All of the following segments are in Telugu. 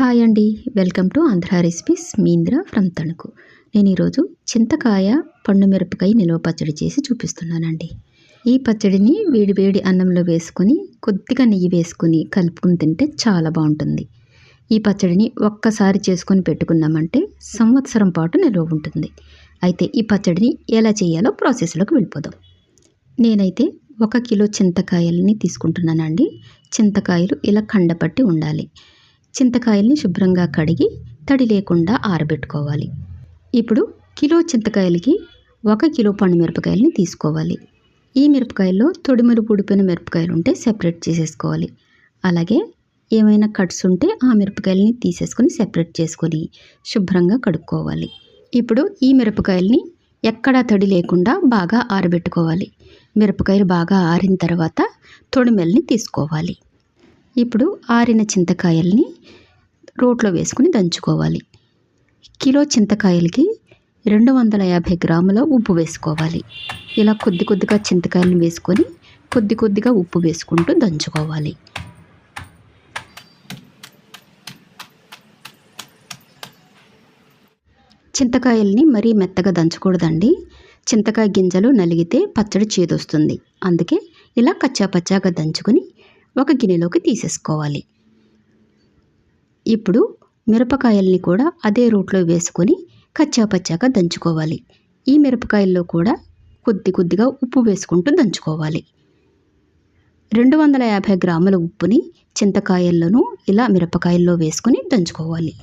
హాయ్ అండి. Welcome to Andhra recipes. మీంద్ర from Tanuku. నేను ఈరోజు చింతకాయ పండు మిరపకాయ నిల్వ పచ్చడి చేసి చూపిస్తున్నానండి. ఈ పచ్చడిని వేడి వేడి అన్నంలో వేసుకొని కొద్దిగా నెయ్యి వేసుకొని కలుపుకుని తింటే చాలా బాగుంటుంది. ఈ పచ్చడిని ఒక్కసారి చేసుకొని పెట్టుకున్నామంటే సంవత్సరం పాటు నిల్వ ఉంటుంది. అయితే ఈ పచ్చడిని ఎలా చేయాలో ప్రాసెస్లోకి వెళ్ళిపోదాం. నేనైతే ఒక కిలో చింతకాయలని తీసుకుంటున్నానండి. చింతకాయలు ఇలా కండపట్టి ఉండాలి. చింతకాయల్ని శుభ్రంగా కడిగి తడి లేకుండా ఆరబెట్టుకోవాలి. ఇప్పుడు కిలో చింతకాయలకి ఒక కిలో పండు మిరపకాయలని తీసుకోవాలి. ఈ మిరపకాయల్లో తొడిమలు ఉడిపోయిన మిరపకాయలు ఉంటే సెపరేట్ చేసేసుకోవాలి. అలాగే ఏమైనా కట్స్ ఉంటే ఆ మిరపకాయలని తీసేసుకొని సెపరేట్ చేసుకొని శుభ్రంగా కడుక్కోవాలి. ఇప్పుడు ఈ మిరపకాయల్ని ఎక్కడా తడి లేకుండా బాగా ఆరబెట్టుకోవాలి. మిరపకాయలు బాగా ఆరిన తర్వాత తొడిమెల్ని తీసుకోవాలి. ఇప్పుడు ఆరిన చింతకాయల్ని రోట్లో వేసుకుని దంచుకోవాలి. కిలో చింతకాయలకి రెండు వందల యాభై గ్రాముల ఉప్పు వేసుకోవాలి. ఇలా కొద్ది కొద్దిగా చింతకాయలను వేసుకొని కొద్ది కొద్దిగా ఉప్పు వేసుకుంటూ దంచుకోవాలి. చింతకాయల్ని మరీ మెత్తగా దంచకూడదండి. చింతకాయ గింజలు నలిగితే పచ్చడి చేదొస్తుంది. అందుకే ఇలా కచ్చా పచ్చాగా దంచుకొని ఒక గిన్నెలోకి తీసేసుకోవాలి. ఇప్పుడు మిరపకాయల్ని కూడా అదే రూట్లో వేసుకొని కచ్చా పచ్చాగా దంచుకోవాలి. ఈ మిరపకాయల్లో కూడా కొద్ది కొద్దిగా ఉప్పు వేసుకుంటూ దంచుకోవాలి. రెండు వందల యాభై గ్రాముల ఉప్పుని చింతకాయల్లోనూ ఇలా మిరపకాయల్లో వేసుకొని దంచుకోవాలి.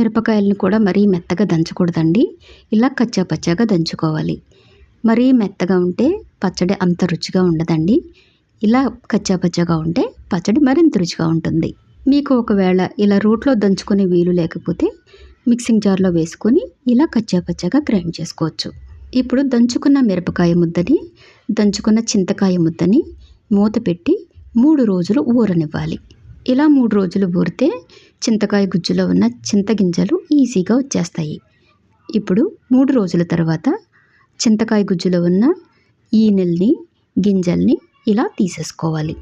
మిరపకాయలను కూడా మరీ మెత్తగా దంచకూడదండి. ఇలా కచ్చా పచ్చాగా దంచుకోవాలి. మరీ మెత్తగా ఉంటే పచ్చడి అంత రుచిగా ఉండదండి. ఇలా కచ్చా పచ్చాగా ఉంటే పచ్చడి మరింత రుచిగా ఉంటుంది. మీకు ఒకవేళ ఇలా రోట్లో దంచుకునే వీలు లేకపోతే మిక్సింగ్ జార్లో వేసుకొని ఇలా కచ్చా పచ్చాగా గ్రైండ్ చేసుకోవచ్చు. ఇప్పుడు దంచుకున్న మిరపకాయ ముద్దని దంచుకున్న చింతకాయ ముద్దని మూత పెట్టి మూడు రోజులు ఊరనివ్వాలి. ఇలా మూడు రోజులు ఊరితే చింతకాయ గుజ్జులో ఉన్న చింతగింజలు ఈజీగా వచ్చేస్తాయి. ఇప్పుడు మూడు రోజుల తర్వాత చింతకాయ గుజ్జులో ఉన్న ఈనెల్ని గింజల్ని ఇలా తీసేసుకోవాలి.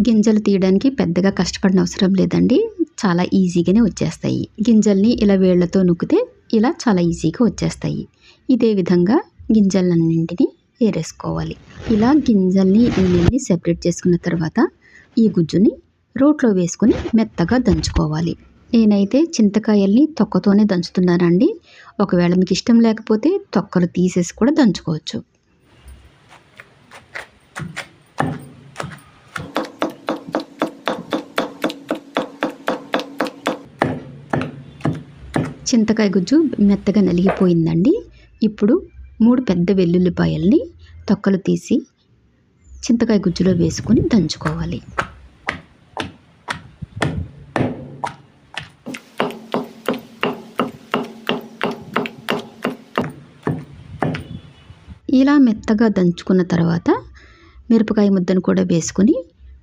గింజలు తీయడానికి పెద్దగా కష్టపడిన అవసరం లేదండి. చాలా ఈజీగానే వచ్చేస్తాయి. గింజల్ని ఇలా వేళ్ళతో నొక్కితే ఇలా చాలా ఈజీగా వచ్చేస్తాయి. ఇదే విధంగా గింజలన్నింటినీ ఏరేసుకోవాలి. ఇలా గింజల్ని ఈనెల్ని సెపరేట్ చేసుకున్న తర్వాత ఈ గుజ్జుని రోట్లో వేసుకొని మెత్తగా దంచుకోవాలి. నేనైతే చింతకాయల్ని తొక్కతోనే దంచుతున్నానండి. ఒకవేళ మీకు ఇష్టం లేకపోతే తొక్కలు తీసేసి కూడా దంచుకోవచ్చు. చింతకాయ గుజ్జు మెత్తగా నలిగిపోయిందండి. ఇప్పుడు మూడు పెద్ద వెల్లుల్లిపాయల్ని తొక్కలు తీసి చింతకాయ గుజ్జులో వేసుకొని దంచుకోవాలి. ఇలా మెత్తగా దంచుకున్న తర్వాత మిరపకాయ ముద్దను కూడా వేసుకొని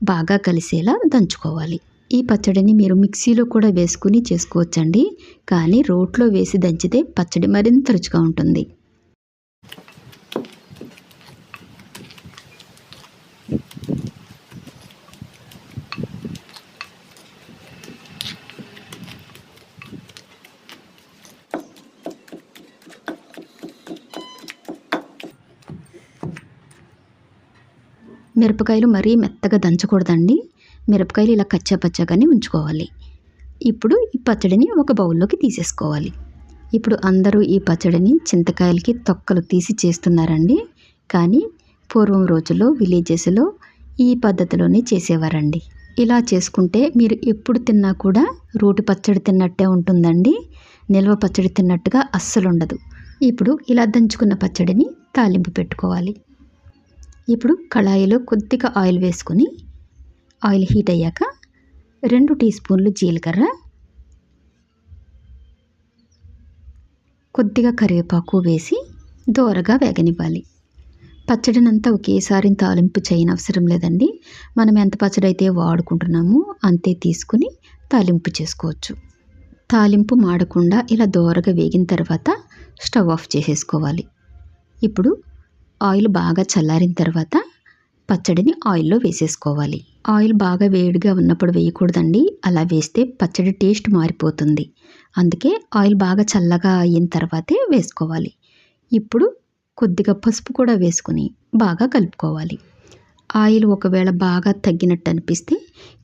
బాగా కలిసేలా దంచుకోవాలి. ఈ పచ్చడిని మీరు మిక్సీలో కూడా వేసుకుని చేసుకోవచ్చండి. కానీ రోట్లో వేసి దంచితే పచ్చడి మరింత రుచిగా ఉంటుంది. మిరపకాయలు మరీ మెత్తగా దంచకూడదండి. మిరపకాయలు ఇలా కచ్చా పచ్చగానే ఉంచుకోవాలి. ఇప్పుడు ఈ పచ్చడిని ఒక బౌల్లోకి తీసేసుకోవాలి. ఇప్పుడు అందరూ ఈ పచ్చడిని చింతకాయలకి తొక్కలు తీసి చేస్తున్నారండి. కానీ పూర్వం రోజుల్లో విలేజెస్లో ఈ పద్ధతిలోనే చేసేవారండి. ఇలా చేసుకుంటే మీరు ఎప్పుడు తిన్నా కూడా రోటి పచ్చడి తిన్నట్టే ఉంటుందండి. నిల్వ పచ్చడి తిన్నట్టుగా అస్సలు ఉండదు ఇప్పుడు ఇలా దంచుకున్న పచ్చడిని తాలింపు పెట్టుకోవాలి. ఇప్పుడు కళాయిలో కొద్దిగా ఆయిల్ వేసుకొని ఆయిల్ హీట్ అయ్యాక రెండు టీ స్పూన్లు జీలకర్ర కొద్దిగా కరివేపాకు వేసి దోరగా వేగనివ్వాలి. పచ్చడినంతా ఒకేసారి తాలింపు చేయని అవసరం లేదండి. మనం ఎంత పచ్చడి అయితే వాడుకుంటున్నామో అంతే తీసుకుని తాలింపు చేసుకోవచ్చు. తాలింపు మాడకుండా ఇలా దోరగా వేగిన తర్వాత స్టవ్ ఆఫ్ చేసేసుకోవాలి. ఇప్పుడు ఆయిల్ బాగా చల్లారిన తర్వాత పచ్చడిని ఆయిల్లో వేసేసుకోవాలి. ఆయిల్ బాగా వేడిగా ఉన్నప్పుడు వేయకూడదండి. అలా వేస్తే పచ్చడి టేస్ట్ మారిపోతుంది. అందుకే ఆయిల్ బాగా చల్లగా అయిన తర్వాతే వేసుకోవాలి. ఇప్పుడు కొద్దిగా పసుపు కూడా వేసుకుని బాగా కలుపుకోవాలి. ఆయిల్ ఒకవేళ బాగా తగ్గినట్టు అనిపిస్తే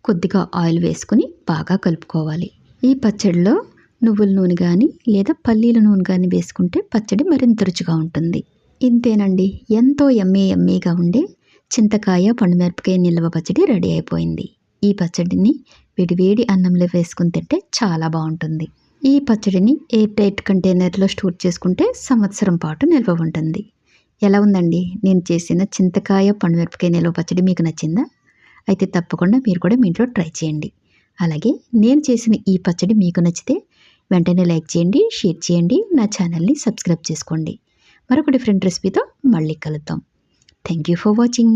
కొద్దిగా ఆయిల్ వేసుకొని బాగా కలుపుకోవాలి. ఈ పచ్చడిలో నువ్వుల నూనె కానీ లేదా పల్లీల నూనె కానీ వేసుకుంటే పచ్చడి మరింత రుచిగా ఉంటుంది. ఇంతేనండి. ఎంతో ఎమ్మీ ఎమ్మీగా ఉండే చింతకాయ పండుమిరపకాయ నిల్వ పచ్చడి రెడీ అయిపోయింది. ఈ పచ్చడిని వేడివేడి అన్నంలో వేసుకుని తింటే చాలా బాగుంటుంది. ఈ పచ్చడిని ఎయిర్ టైట్ కంటైనర్లో స్టోర్ చేసుకుంటే సంవత్సరం పాటు నిల్వ ఉంటుంది. ఎలా ఉందండి? నేను చేసిన చింతకాయ పండుమిరపకాయ నిల్వ పచ్చడి మీకు నచ్చిందా? అయితే తప్పకుండా మీరు కూడా మీ ఇంట్లో ట్రై చేయండి. అలాగే నేను చేసిన ఈ పచ్చడి మీకు నచ్చితే వెంటనే లైక్ చేయండి షేర్ చేయండి నా ఛానల్ని సబ్స్క్రైబ్ చేసుకోండి. మరొక డిఫరెంట్ రెసిపీతో మళ్ళీ కలుద్దాం. Thank you for watching